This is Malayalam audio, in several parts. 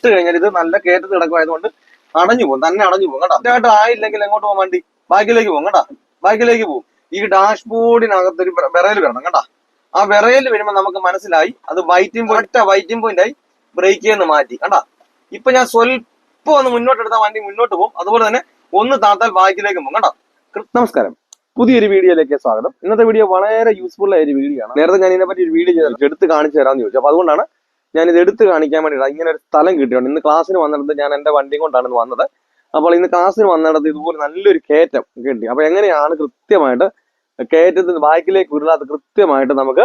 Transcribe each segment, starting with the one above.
വിട്ട് കഴിഞ്ഞാൽ ഇത് നല്ല കയറ്റത്ത് കിടക്കുമായതുകൊണ്ട് അടഞ്ഞു പോകും തന്നെ അടഞ്ഞു പോകും കേട്ടോ. കറക്റ്റായിട്ട് ആയില്ലെങ്കിൽ എങ്ങോട്ട് പോകാൻ വേണ്ടി? ബാക്കിലേക്ക് പോകും കേട്ടോ. ബാക്കിലേക്ക് പോകും. ഈ ഡാഷ്ബോർഡിനകത്ത് ഒരു വിറയൽ വരണം കേട്ടോ. ആ വിറയൽ വരുമ്പോൾ നമുക്ക് മനസ്സിലായി അത് വൈറ്റിംഗ് പോയിന്റ് വൈറ്റിംഗ് പോയിന്റ് ആയി ബ്രേക്ക് ചെയ്യുന്ന മാറ്റി കണ്ടാ ഇപ്പൊ ഞാൻ സ്വല്പം ഒന്ന് മുന്നോട്ട് എടുത്താൽ വണ്ടി മുന്നോട്ട് പോകും. അതുപോലെ തന്നെ ഒന്ന് താത്താൽ ബാക്കിലേക്ക് പോകും കൃത് നമസ്കാരം. പുതിയൊരു വീഡിയോയിലേക്ക് സ്വാഗതം. ഇന്നത്തെ വീഡിയോ വളരെ യൂസ്ഫുൾ ആയ ഒരു വീഡിയോ ആണ്. നേരത്തെ ഞാൻ ഇതിനെപ്പറ്റി ഒരു വീഡിയോ ചെയ്തു എടുത്ത് കാണിച്ചു തരാമെന്ന് ചോദിച്ചു. അപ്പൊ അതുകൊണ്ടാണ് ഞാൻ ഇത് എടുത്ത് കാണിക്കാൻ വേണ്ടി ഇങ്ങനെ ഒരു സ്ഥലം കിട്ടിയുണ്ട് ഇന്ന് ക്ലാസ്സിന് വന്നിടത്ത് ഞാൻ എന്റെ വണ്ടി കൊണ്ടാണ് വന്നത്. അപ്പോൾ ഇന്ന് ക്ലാസ്സിന് വന്നിടത്ത് ഇതുപോലെ നല്ലൊരു കയറ്റം കിട്ടി. അപ്പൊ എങ്ങനെയാണ് കൃത്യമായിട്ട് കയറ്റത്തിന് ബാക്കിലേക്ക് ഉരുളാത്ത കൃത്യമായിട്ട് നമുക്ക്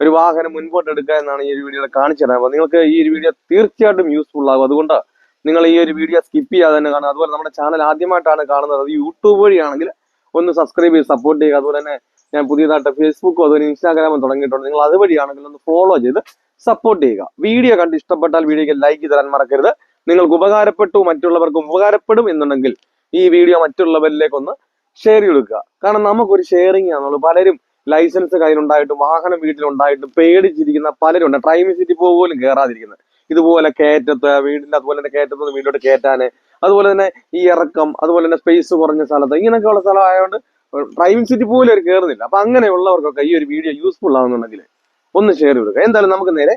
ഒരു വാഹനം മുൻപോട്ട് എടുക്കുക എന്നാണ് ഈ ഒരു വീഡിയോ കാണിച്ചു തരാം അപ്പോൾ നിങ്ങൾക്ക് ഈ ഒരു വീഡിയോ തീർച്ചയായിട്ടും യൂസ്ഫുൾ ആകും. അതുകൊണ്ട് നിങ്ങൾ ഈ ഒരു വീഡിയോ സ്കിപ്പ് ചെയ്യാതെ തന്നെ കാണുക. അതുപോലെ നമ്മുടെ ചാനൽ ആദ്യമായിട്ടാണ് കാണുന്നത്. അത് യൂട്യൂബ് വഴിയാണെങ്കിൽ ഒന്ന് സബ്സ്ക്രൈബ് ചെയ്ത് സപ്പോർട്ട് ചെയ്യുക. അതുപോലെ തന്നെ ഞാൻ പുതിയതായിട്ട് ഫേസ്ബുക്കും അതുപോലെ ഇൻസ്റ്റാഗ്രാമും തുടങ്ങിയിട്ടുണ്ട്. നിങ്ങൾ അതുവഴിയാണെങ്കിൽ ഒന്ന് ഫോളോ ചെയ്ത് സപ്പോർട്ട് ചെയ്യുക. വീഡിയോ കണ്ട് ഇഷ്ടപ്പെട്ടാൽ വീഡിയോക്ക് ലൈക്ക് തരാൻ മറക്കരുത്. നിങ്ങൾക്ക് ഉപകാരപ്പെട്ടു മറ്റുള്ളവർക്കും ഉപകാരപ്പെടും എന്നുണ്ടെങ്കിൽ ഈ വീഡിയോ മറ്റുള്ളവരിലേക്ക് ഒന്ന് ഷെയർ കൊടുക്കുക കാരണം നമുക്കൊരു ഷെയറിംഗ് ആണുള്ളൂ പലരും ലൈസൻസ് കയ്യിലുണ്ടായിട്ടും വാഹനം വീട്ടിലുണ്ടായിട്ടും പേടിച്ചിരിക്കുന്ന പലരുണ്ട്. ട്രൈമി സിറ്റി പോലും കയറാതിരിക്കുന്നത് ഇതുപോലെ കയറ്റത്ത് വീടിന്റെ അതുപോലെ തന്നെ കയറ്റത്ത് നിന്ന് വീട്ടിലോട്ട് കയറ്റാന് അതുപോലെ തന്നെ ഈ ഇറക്കം അതുപോലെ തന്നെ സ്പേസ് കുറഞ്ഞ സ്ഥലത്ത് ഇങ്ങനെയൊക്കെയുള്ള സ്ഥലമായതുകൊണ്ട് ഡ്രൈവിംഗ് സീറ്റ് പോലും അവർ കയറുന്നില്ല അപ്പൊ അങ്ങനെയുള്ളവർക്കൊക്കെ ഈ ഒരു വീഡിയോ യൂസ്ഫുൾ ആവുന്നുണ്ടെങ്കിൽ ഒന്ന് ഷെയർ കൊടുക്കുക എന്തായാലും നമുക്ക് നേരെ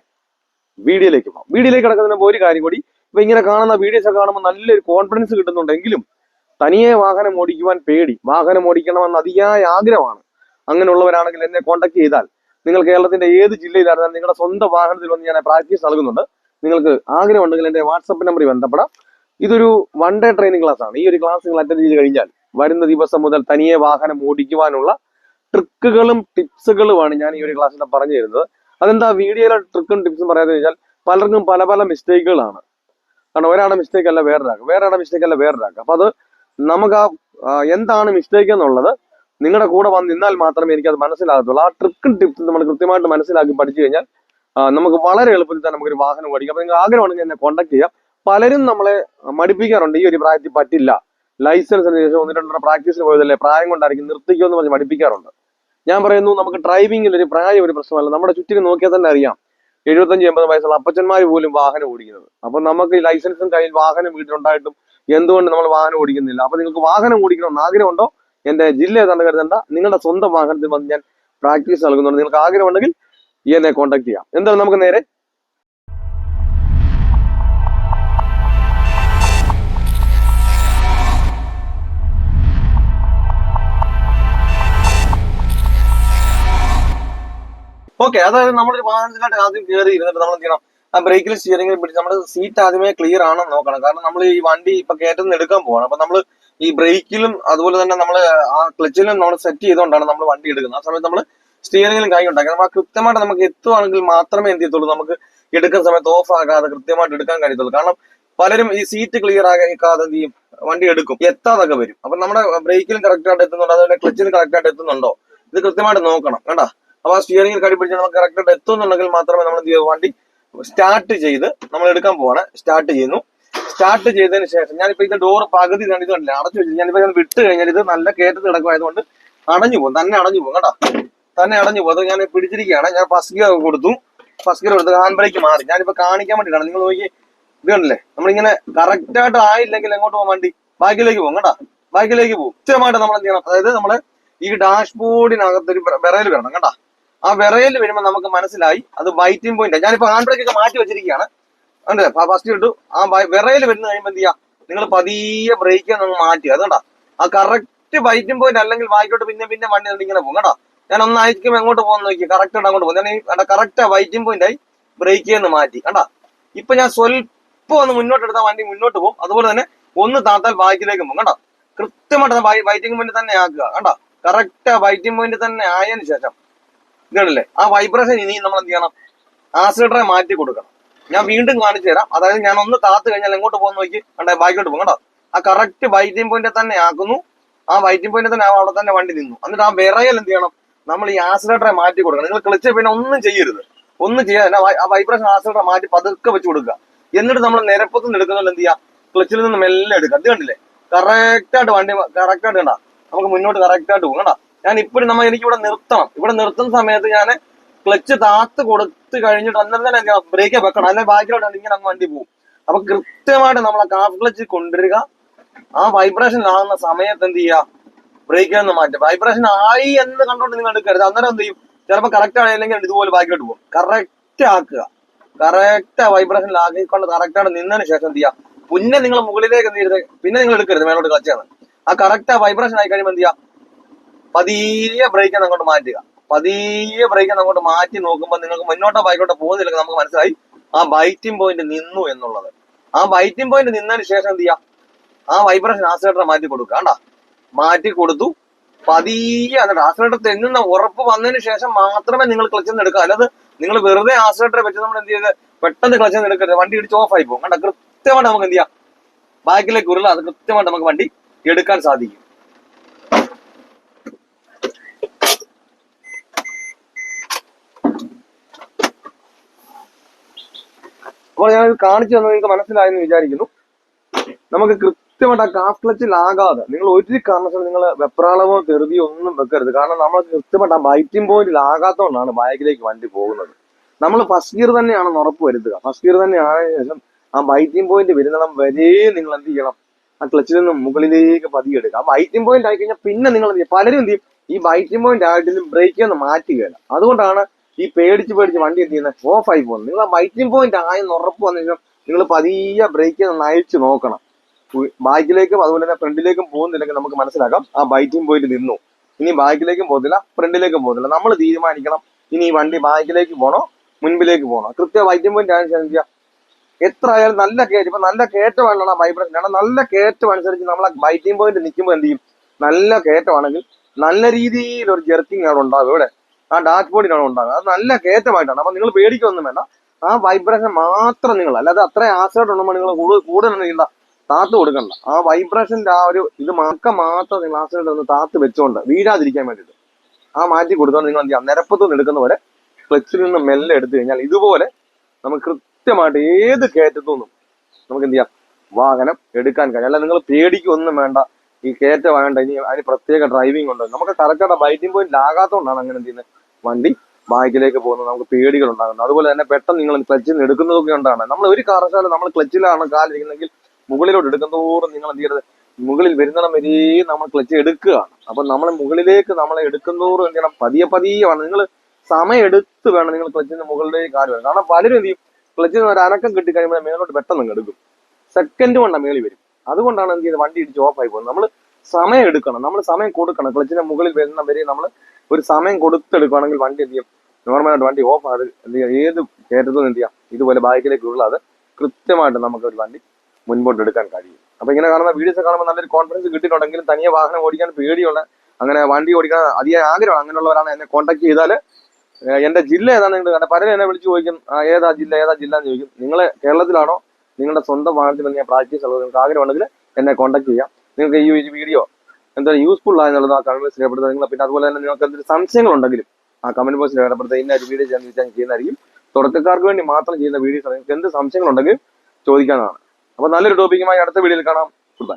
വീഡിയോയിലേക്ക് പോകാം. വീഡിയോയിലേക്ക് കിടക്കുന്നതിന് ഒരു കാര്യം കൂടി. ഇപ്പൊ ഇങ്ങനെ കാണുന്ന വീഡിയോസ് ഒക്കെ കാണുമ്പോൾ നല്ലൊരു കോൺഫിഡൻസ് കിട്ടുന്നുണ്ടെങ്കിലും തനിയെ വാഹനം ഓടിക്കുവാൻ പേടി. വാഹനം ഓടിക്കണമെന്ന് അതിയായ ആഗ്രഹമാണ്. അങ്ങനെയുള്ളവരാണെങ്കിൽ എന്നെ കോൺടാക്ട് ചെയ്താൽ നിങ്ങൾ കേരളത്തിന്റെ ഏത് ജില്ലയിലായിരുന്നാലും നിങ്ങളുടെ സ്വന്തം വാഹനത്തിൽ വന്ന് ഞാൻ പ്രാക്ടീസ് നൽകുന്നുണ്ട്. നിങ്ങൾക്ക് ആഗ്രഹം ഉണ്ടെങ്കിൽ എന്റെ വാട്സപ്പ് നമ്പറിൽ ബന്ധപ്പെടാം. ഇതൊരു വൺ ഡേ ട്രെയിനിങ് ക്ലാസ് ആണ്. ഈ ഒരു ക്ലാസ് നിങ്ങൾ അറ്റൻഡ് ചെയ്ത് കഴിഞ്ഞാൽ വരുന്ന ദിവസം മുതൽ തനിയെ വാഹനം ഓടിക്കുവാനുള്ള ട്രിക്കുകളും ടിപ്സുകളുമാണ് ഞാൻ ഈ ഒരു ക്ലാസ്സിൽ പറഞ്ഞു തരുന്നത്. അതെന്താ? വീഡിയോയിലെ ട്രിക്കും ടിപ്സും പറയാന്ന് വെച്ചാൽ പലർക്കും പല പല മിസ്റ്റേക്കുകളാണ് കാരണം ഒരാളുടെ മിസ്റ്റേക്ക് അല്ല വേറൊരാക്കുക വേറൊരാളുടെ മിസ്റ്റേക്ക് അല്ല വേറൊരാക്കുക അപ്പൊ അത് നമുക്ക് ആ എന്താണ് മിസ്റ്റേക്ക് എന്നുള്ളത് നിങ്ങളുടെ കൂടെ വന്ന് നിന്നാൽ മാത്രമേ എനിക്ക് അത് മനസ്സിലാകത്തുള്ളൂ. ആ ട്രിക്കും ടിപ്സും നമ്മൾ കൃത്യമായിട്ട് മനസ്സിലാക്കി പഠിച്ചു കഴിഞ്ഞാൽ നമുക്ക് വളരെ എളുപ്പത്തിൽ തന്നെ നമുക്കൊരു വാഹനം ഓടിക്കാം. അപ്പൊ നിങ്ങൾ ആഗ്രഹമാണെങ്കിൽ എന്നെ കോൺടാക്ട് ചെയ്യാം. പലരും നമ്മളെ മടിപ്പിക്കാറുണ്ട് ഈ ഒരു പ്രായത്തിൽ പറ്റില്ല. ലൈസൻസിന് ശേഷം ഒന്ന് രണ്ടര പ്രാക്ടീസിന് പോയതല്ലേ പ്രായം കൊണ്ടായിരിക്കും നിർത്തിക്കുമെന്ന് പറഞ്ഞ് മടിപ്പിക്കാറുണ്ട്. ഞാൻ പറയുന്നു നമുക്ക് ഡ്രൈവിംഗിൽ ഒരു പ്രായം ഒരു പ്രശ്നമല്ല. നമ്മുടെ ചുറ്റിനും നോക്കിയാൽ തന്നെ അറിയാം. എഴുപത്തഞ്ച് എൺപത് വയസ്സുള്ള അപ്പച്ചന്മാർ പോലും വാഹനം ഓടിക്കുന്നത്. അപ്പൊ നമുക്ക് ലൈസൻസും കയ്യിൽ വാഹനം വീട്ടിലുണ്ടായിട്ടും എന്തുകൊണ്ട് നമ്മൾ വാഹനം ഓടിക്കുന്നില്ല? അപ്പൊ നിങ്ങൾക്ക് വാഹനം ഓടിക്കണമെന്ന് ആഗ്രഹമുണ്ടോ? എന്റെ ജില്ല ഏതാണ്ട് കരുതണ്ട. നിങ്ങളുടെ സ്വന്തം വാഹനത്തിൽ വന്ന് ഞാൻ പ്രാക്ടീസ് നൽകുന്നുണ്ട്. നിങ്ങൾക്ക് ആഗ്രഹമുണ്ടെങ്കിൽ എന്നെ കോൺടാക്ട് ചെയ്യാം. എന്തായാലും നമുക്ക് നേരെ ഓക്കെ അതായത് നമ്മളൊരു വാഹനത്തിലായിട്ട് ആദ്യം കയറി ഇരുന്നിട്ട് നമ്മൾ ചെയ്യണം? ആ ബ്രേക്കിൽ സ്റ്റിയറിംഗിൽ പിടിച്ച് നമ്മുടെ സീറ്റ് ആദ്യമേ ക്ലിയർ ആണെന്ന് നോക്കണം. കാരണം നമ്മൾ ഈ വണ്ടി ഇപ്പൊ കയറ്റുന്ന എടുക്കാൻ പോവാണ്. അപ്പൊ നമ്മൾ ഈ ബ്രേക്കിലും അതുപോലെ തന്നെ നമ്മൾ ആ ക്ലച്ചിലും നമ്മൾ സെറ്റ് ചെയ്തുകൊണ്ടാണ് നമ്മൾ വണ്ടി എടുക്കുന്നത്. ആ സമയത്ത് നമ്മൾ സ്റ്റിയറിംഗിലും കൈ ഉണ്ടാക്കി നമ്മൾ കൃത്യമായിട്ട് നമുക്ക് എത്തുവാണെങ്കിൽ മാത്രമേ എന്ത് ചെയ്യത്തുള്ളൂ? നമുക്ക് എടുക്കുന്ന സമയത്ത് ഓഫ് ആകാതെ കൃത്യമായിട്ട് എടുക്കാൻ കഴിയത്തുള്ളൂ. കാരണം പലരും ഈ സീറ്റ് ക്ലിയർ ആകാതെ എന്ത് ചെയ്യും? വണ്ടി എടുക്കും. എത്താതൊക്കെ വരും. അപ്പൊ നമ്മുടെ ബ്രേക്കിലും കറക്റ്റ് ആയിട്ട് എത്തുന്നുണ്ടോ? അതുപോലെ ക്ലച്ചിലും കറക്റ്റ് ആയിട്ട് എത്തുന്നുണ്ടോ? ഇത് കൃത്യമായിട്ട് നോക്കണം. കണ്ടാ? അപ്പൊ ആ സ്റ്റിയറിംഗിൽ കടി പിടിച്ച് നമുക്ക് കറക്റ്റ് ആയിട്ട് എത്തുന്നുണ്ടെങ്കിൽ മാത്രമേ നമ്മൾ എന്ത് വണ്ടി സ്റ്റാർട്ട് ചെയ്ത് നമ്മൾ എടുക്കാൻ പോവാണ്. സ്റ്റാർട്ട് ചെയ്യുന്നു. സ്റ്റാർട്ട് ചെയ്തതിന് ശേഷം ഞാനിപ്പോ ഇത് ഡോർ പകുതി കണ്ട് ഇത് കണ്ടില്ല? അടച്ചു വെച്ചു ഞാനിപ്പോ ഞാൻ വിട്ട് കഴിഞ്ഞാൽ ഇത് നല്ല കയറ്റത്ത് കിടക്കുമായതുകൊണ്ട് അടഞ്ഞു പോകും. തന്നെ അടഞ്ഞു പോകും കേട്ടോ. തന്നെ അടഞ്ഞു പോകും. അത് ഞാൻ പിടിച്ചിരിക്കുകയാണ്. ഞാൻ ഫസ്റ്റ് ഗിയർ കൊടുത്തു. ഫസ്റ്റ് ഗിയർ കൊടുത്ത് ഹാൻഡ് ബ്രേക്ക് മാറി. ഞാനിപ്പോ കാണിക്കാൻ വേണ്ടിയിട്ടാണ്. നിങ്ങൾ നോക്കി. ഇത് കണ്ടില്ലേ? നമ്മളിങ്ങനെ കറക്റ്റ് ആയിട്ട് ആയില്ലെങ്കിൽ എങ്ങോട്ട് പോകും വണ്ടി? ബാക്കിലേക്ക് പോകും കേട്ടോ. ബാക്കിലേക്ക് പോകും. കൃത്യമായിട്ട് നമ്മൾ എന്ത് ചെയ്യണം? അതായത് നമ്മൾ ഈ ഡാഷ്ബോർഡിനകത്ത് ഒരു വിറയൽ വരണം കേട്ടോ. ആ വിറയൽ വരുമ്പോൾ നമുക്ക് മനസ്സിലായി. അത് വൈറ്റിംഗ് പോയിന്റ് ഞാനിപ്പോ ഹാൻഡ് ബ്രേക്ക് ഒക്കെ മാറ്റി വെച്ചിരിക്കുകയാണ്. കണ്ടില്ലേ ഫസ്റ്റ് ഇട്ടു ആ വിറയൽ വരുന്ന കഴിയുമ്പോൾ എന്ത് ചെയ്യുക നിങ്ങൾ പതിയെ ബ്രേക്ക് നിങ്ങൾ മാറ്റി. അത് കണ്ടാ? ആ കറക്റ്റ് വൈറ്റിംഗ് പോയിന്റ് അല്ലെങ്കിൽ വായിക്കോട്ട് പിന്നെ പിന്നെ വണ്ടി ഇങ്ങനെ പോകും. കേട്ടോ ഞാൻ ഒന്ന് അയക്കും എങ്ങോട്ട് പോകുന്ന നോക്കി. കറക്റ്റ് അങ്ങോട്ട് പോകും. ഞാൻ ഈ കറക്റ്റ് വൈറ്റിംഗ് പോയിന്റ് ആയി ബ്രേക്ക് ചെയ്യുന്ന മാറ്റി. കണ്ടാ? ഇപ്പൊ ഞാൻ സ്വല്പം ഒന്ന് മുന്നോട്ട് എടുത്താൽ വണ്ടി മുന്നോട്ട് പോകും. അതുപോലെ തന്നെ ഒന്ന് താത്താൽ ബാക്കിലേക്ക് പോകും. കണ്ടോ? കൃത്യമായിട്ട് വൈറ്റിംഗ് പോയിന്റ് തന്നെ ആക്കുക. കണ്ടോ? കറക്റ്റ് വൈറ്റിംഗ് പോയിന്റ് തന്നെ ആയതിനു ശേഷം ഇതാണല്ലേ? ആ വൈബ്രേഷൻ ഇനി നമ്മൾ എന്ത് ചെയ്യണം? ആസിലേറ്ററെ മാറ്റി കൊടുക്കണം. ഞാൻ വീണ്ടും കാണിച്ചു തരാം. അതായത് ഞാൻ ഒന്ന് താത്ത് കഴിഞ്ഞാൽ എങ്ങോട്ട് പോകുന്ന നോക്കി? കണ്ടേ ബാക്കിലോട്ട് പോകും കേട്ടോ ആ കറക്റ്റ് വൈറ്റിംഗ് പോയിന്റ് തന്നെ ആക്കുന്നു. ആ വൈറ്റിംഗ് പോയിന്റ് തന്നെ അവിടെ തന്നെ വണ്ടി നിന്നു. എന്നിട്ട് ആ വിറയൽ എന്ത് ചെയ്യണം? നമ്മൾ ഈ ആസിലേറ്ററെ മാറ്റി കൊടുക്കണം. നിങ്ങൾ ക്ലിച്ച് പിന്നെ ഒന്നും ചെയ്യരുത്. ഒന്നും ചെയ്യാതെ ആ വൈബ്രേഷൻ ആസിഡറെ മാറ്റി പതുക്കെ വെച്ച് കൊടുക്കുക. എന്നിട്ട് നമ്മൾ നിരപ്പത്ത് നിന്ന് എടുക്കുന്നുണ്ട് എന്ത് ചെയ്യുക ക്ലച്ചിൽ നിന്ന് മെല്ലെ എടുക്കുക. അത് കണ്ടില്ലേ? കറക്റ്റായിട്ട് വണ്ടി കറക്റ്റായിട്ട് കണ്ടാ? നമുക്ക് മുന്നോട്ട് കറക്റ്റായിട്ട് പോകും കണ്ടാ? ഞാൻ ഇപ്പോഴും നമ്മൾ എനിക്ക് ഇവിടെ നിർത്തണം. ഇവിടെ നിർത്തുന്ന സമയത്ത് ഞാൻ ക്ലച്ച് താത്ത് കൊടുത്ത് കഴിഞ്ഞിട്ട് അന്നേരം തന്നെ ബ്രേക്ക് വെക്കണം. അല്ലെങ്കിൽ ബാക്കിലോട്ട് ഇങ്ങനെ അങ്ങ് വണ്ടി പോകും അപ്പൊ കൃത്യമായിട്ട് നമ്മൾ ആ കാഫ് ക്ലച്ച് കൊണ്ടുവരിക. ആ വൈബ്രേഷൻ ആകുന്ന സമയത്ത് എന്ത് ചെയ്യുക? ബ്രേക്ക് ഒന്ന് മാറ്റുക. വൈബ്രേഷൻ ആയി എന്ന് കണ്ടോണ്ട് നിങ്ങൾ എടുക്കരുത്. അന്നേരം എന്ത് ചെയ്യും? ചിലപ്പോൾ കറക്റ്റ് ആണെങ്കിൽ ഇതുപോലെ ബാക്കിലോട്ട് പോകും. കറക്റ്റ് ആക്കുക. കറക്റ്റ് വൈബ്രേഷൻ ആക്കിക്കൊണ്ട് കറക്റ്റായിട്ട് നിന്നതിന് ശേഷം എന്ത് ചെയ്യുക? പിന്നെ നിങ്ങൾ മുകളിലേക്ക് എന്ത് ചെയ്യരുത്? പിന്നെ നിങ്ങൾ എടുക്കരുത് മേലോട്ട് ക്ലച്ച് ആണ് ആ കറക്റ്റ് വൈബ്രേഷൻ ആയി കഴിയുമ്പോൾ എന്ത് ചെയ്യുക? പതിയെ ബ്രേക്ക് അങ്ങോട്ട് മാറ്റുക. പതിയെ ബ്രേക്ക് അങ്ങോട്ട് മാറ്റി നോക്കുമ്പോൾ നിങ്ങൾക്ക് മുന്നോട്ടോ ബൈക്കോട്ടോ പോകുന്നില്ലെങ്കിൽ നമുക്ക് മനസ്സിലായി ആ ബൈറ്റിംഗ് പോയിന്റ് നിന്നു എന്നുള്ളത്. ആ ബൈറ്റിംഗ് പോയിന്റ് നിന്നതിന് ശേഷം എന്ത് ചെയ്യാം ആ വൈബ്രേഷൻ ആസിലേറ്റർ മാറ്റി കൊടുക്കുക. കണ്ടാ? മാറ്റി കൊടുത്തു. പതിയെ എന്നിട്ട് ആസിലേറ്റർ തെങ്ങുന്ന ഉറപ്പ് വന്നതിന് ശേഷം മാത്രമേ നിങ്ങൾ ക്ലച്ചിൽ നിന്ന് എടുക്കുക. അല്ലാതെ നിങ്ങൾ വെറുതെ ആക്സിലേറ്റർ വെച്ച് നമ്മൾ എന്ത് ചെയ്ത് പെട്ടെന്ന് ക്ലച്ചിൽ നിന്ന് എടുക്കരുത്. വണ്ടി ഇടിച്ച് ഓഫ് ആയി പോകും. കണ്ട? കൃത്യമായിട്ട് നമുക്ക് എന്ത് ചെയ്യാം? ബാക്കിലേക്ക് ഉരുള. അത് കൃത്യമായിട്ട് നമുക്ക് വണ്ടി എടുക്കാൻ സാധിക്കും. അപ്പോൾ ഞാൻ കാണിച്ചു തന്നത് നിങ്ങൾക്ക് മനസ്സിലായെന്ന് വിചാരിക്കുന്നു. നമുക്ക് കൃത്യമായിട്ട് ആ കാഫ് ക്ലച്ചിലാകാതെ നിങ്ങൾ ഒരു കാരണവശാലും നിങ്ങൾ വെപ്രാളമോ തെറുതിയോ ഒന്നും വെക്കരുത്. കാരണം നമ്മൾ കൃത്യമായിട്ട് ആ ബൈറ്റിംഗ് പോയിന്റിൽ ആകാത്തതുകൊണ്ടാണ് ബാക്കിലേക്ക് വണ്ടി പോകുന്നത്. നമ്മൾ ഫസ്റ്റ് ഗിയർ തന്നെയാണെന്ന് ഉറപ്പ് വരുത്തുക. ഫസ്റ്റ് ഗിയർ തന്നെ ആയ ശേഷം ആ ബൈറ്റിംഗ് പോയിന്റ് വരുന്നിടം വരെ നിങ്ങൾ എന്ത് ചെയ്യണം? ആ ക്ലച്ചിൽ നിന്നും മുകളിലേക്ക് പതിയെടുക്കുക. ആ ബൈറ്റിംഗ് പോയിന്റ് ആയി കഴിഞ്ഞാൽ പിന്നെ നിങ്ങൾ എന്ത് ചെയ്യും? പലരും എന്ത് ചെയ്യും? ഈ ബൈറ്റിംഗ് പോയിന്റ് ആയിട്ടിലും ബ്രേക്ക് ഒന്ന് മാറ്റുകയില്ല. അതുകൊണ്ടാണ് ഈ പേടിച്ച് പേടിച്ച് വണ്ടി എന്ത് ചെയ്യുന്നത് ഓഫ് ആയി പോകുന്നത് നിങ്ങൾ ആ പോയിന്റ് ആയെന്ന് ഉറപ്പ് വന്നു കഴിഞ്ഞാൽ നിങ്ങൾ പതിയെ ബ്രേക്ക് നയിച്ചു നോക്കണം. ബാക്കിലേക്കും അതുപോലെ തന്നെ ഫ്രണ്ടിലേക്കും പോകുന്നില്ലെങ്കിൽ നമുക്ക് മനസ്സിലാക്കാം ആ ബൈറ്റിംഗ് പോയിന്റ് നിന്നു. ഇനി ബാക്കിലേക്കും പോകുന്നില്ല ഫ്രണ്ടിലേക്കും പോകുന്നില്ല. നമ്മൾ തീരുമാനിക്കണം ഇനി ഈ വണ്ടി ബാക്കിലേക്ക് പോകണോ മുൻപിലേക്ക് പോകണോ കൃത്യ ബൈറ്റിംഗ് പോയിന്റ് ആണ് ചെയ്യുക? എത്ര ആയാലും നല്ല കയറ്റം ഇപ്പൊ നല്ല കയറ്റമാണ് വൈബ്രേഷൻ കാരണം നല്ല കയറ്റം അനുസരിച്ച് നമ്മൾ ആ ബൈറ്റിംഗ് പോയിന്റ് നിൽക്കുമ്പോൾ എന്ത് ചെയ്യും? നല്ല കയറ്റമാണെങ്കിൽ നല്ല രീതിയിൽ ഒരു ജെർക്കിങ് അവിടെ ഉണ്ടാകും ഇവിടെ ആ ഡാഷ് ബോർഡിനാണ് ഉണ്ടാകുക അത് നല്ല കയറ്റമായിട്ടാണ്. അപ്പൊ നിങ്ങൾ പേടിക്കൊന്നും വേണ്ട. ആ വൈബ്രേഷൻ മാത്രം നിങ്ങൾ അല്ലാതെ അത്ര ആശ്രയം ഉണ്ടെങ്കിൽ നിങ്ങൾ കൂടുതൽ കൂടുതൽ നീണ്ട താത്ത് കൊടുക്കണ്ട. ആ വൈബ്രേഷന്റെ ആ ഒരു ഇത് മക്ക മാത്രം നിങ്ങൾ ആശ്രയം ഒന്ന് താത്ത് വെച്ചുകൊണ്ട് വീഴാതിരിക്കാൻ വേണ്ടിയിട്ട്. ആ മാറ്റി കൊടുത്തോണ്ട് നിങ്ങൾ എന്ത് ചെയ്യാം? നിരപ്പത്ത് നിന്ന് എടുക്കുന്ന പോലെ ക്ലച്ചിൽ നിന്ന് മെല്ലെ എടുത്തു കഴിഞ്ഞാൽ ഇതുപോലെ നമുക്ക് കൃത്യമായിട്ട് ഏത് കയറ്റത്തു നിന്നും നമുക്ക് എന്ത് ചെയ്യാം? വാഹനം എടുക്കാൻ കഴിയും. അല്ല നിങ്ങൾ പേടിക്കൊന്നും വേണ്ട. ഈ കയറ്റം വേണ്ട ഇനി അതിന് പ്രത്യേക ഡ്രൈവിംഗ് ഉണ്ട് നമുക്ക് കറക്റ്റായിട്ട് ബൈറ്റിംഗ് പോയിന്റ് ആകാത്തതുകൊണ്ടാണ് അങ്ങനെ എന്ത് ചെയ്യുന്നത്? വണ്ടി ബാക്കിലേക്ക് പോകുന്നത് നമുക്ക് പേടികൾ ഉണ്ടാകുന്നു അതുപോലെ തന്നെ പെട്ടെന്ന് നിങ്ങൾ ക്ലച്ചിൽ നിന്ന് എടുക്കുന്നതൊക്കെ ഉണ്ടാണ് നമ്മൾ ഒരു കാരണവശാലും നമ്മൾ ക്ലച്ചിലാണ് കാലിരിക്കുന്നെങ്കിൽ മുകളിലോട്ട് എടുക്കുന്നതോറും നിങ്ങൾ എന്ത് ചെയ്യരുത്? മുകളിൽ വരുന്നിടം വരെ നമ്മൾ ക്ലച്ച് എടുക്കുകയാണ്. അപ്പൊ നമ്മൾ മുകളിലേക്ക് നമ്മളെ എടുക്കുന്നതോറും എന്ത് ചെയ്യണം? പതിയെ പതിയെ വേണം. നിങ്ങൾ സമയം എടുത്ത് വേണം നിങ്ങൾ ക്ലച്ചിന്റെ മുകളിലേക്ക് കാൽ വരണം കാരണം പലരും എന്ത് ചെയ്യും? ക്ലച്ചിൽ നിന്ന് ഒരു അനക്കം കിട്ടി കഴിയുമ്പോൾ മേലോട്ട് പെട്ടെന്ന് എടുക്കും. സെക്കൻഡ് കൊണ്ടാണ് മേളി വരും. അതുകൊണ്ടാണ് എന്ത് ചെയ്യുന്നത് വണ്ടി ഇടിച്ച് ഓഫ് ആയി പോകുന്നത്. നമ്മൾ സമയം എടുക്കണം. നമ്മൾ സമയം കൊടുക്കണം. ക്ലച്ചിന്റെ മുകളിൽ വരുന്ന വരെ നമ്മൾ ഒരു സമയം കൊടുത്തെടുക്കുകയാണെങ്കിൽ വണ്ടി എന്ത് ചെയ്യും? നോർമലായിട്ട് വണ്ടി ഓഫ് ചെയ്യാം? ഏത് കയറ്റത്തും എന്ത് ചെയ്യാം? ഇതുപോലെ ബാക്കിലേക്ക് അത് കൃത്യമായിട്ട് നമുക്ക് ഒരു വണ്ടി മുൻപോട്ട് എടുക്കാൻ കഴിയും. അപ്പൊ ഇങ്ങനെ കാണുന്ന വീഡിയോസ് കാണുമ്പോൾ നല്ലൊരു കോൺഫിഡൻസ് കിട്ടിയിട്ടുണ്ടെങ്കിലും തനിയെ വാഹനം ഓടിക്കാൻ പേടിയുള്ള അങ്ങനെ വണ്ടി ഓടിക്കാൻ അധികം ആഗ്രഹമാണ് അങ്ങനെയുള്ളവരാണ് എന്നെ കോൺടാക്ട് ചെയ്താൽ എന്റെ ജില്ല ഏതാണ് നിങ്ങൾ കണ്ടത് പലരും എന്നെ വിളിച്ചു ചോദിക്കും ഏതാ ജില്ല? ഏതാ ജില്ല? എന്ന് ചോദിക്കും. നിങ്ങൾ കേരളത്തിലാണോ? നിങ്ങളുടെ സ്വന്തം വാഹനത്തിൽ ഞാൻ പ്രാക്ടീസ് ഉള്ളത് നിങ്ങൾക്ക് ആഗ്രഹമുണ്ടെങ്കിൽ എന്നെ കോൺടാക്ട് ചെയ്യാം. നിങ്ങൾക്ക് ഈ ഒരു വീഡിയോ എന്തായാലും യൂസ്ഫുൾ ആയെന്നുള്ളത് ആ കമന്റ് ബോക്സിൽ രേഖപ്പെടുത്തുക നിങ്ങൾ പിന്നെ അതുപോലെ തന്നെ നിങ്ങൾക്ക് എന്തെങ്കിലും സംശയങ്ങളുണ്ടെങ്കിലും ആ കമന്റ് ബോക്സിൽ രേഖപ്പെടുത്തുക ഇന്ന ഒരു വീഡിയോ ചെയ്യാൻ ചോദിച്ചാൽ ചെയ്യുന്നതായിരിക്കും. തുടക്കക്കാർക്ക് വേണ്ടി മാത്രം ചെയ്യുന്ന വീഡിയോസ് നിങ്ങൾക്ക് എന്ത് സംശയങ്ങളുണ്ടെങ്കിലും ചോദിക്കാനാണ് അപ്പൊ നല്ലൊരു ടോപ്പിക്കുമായി അടുത്ത വീഡിയോയിൽ കാണാം.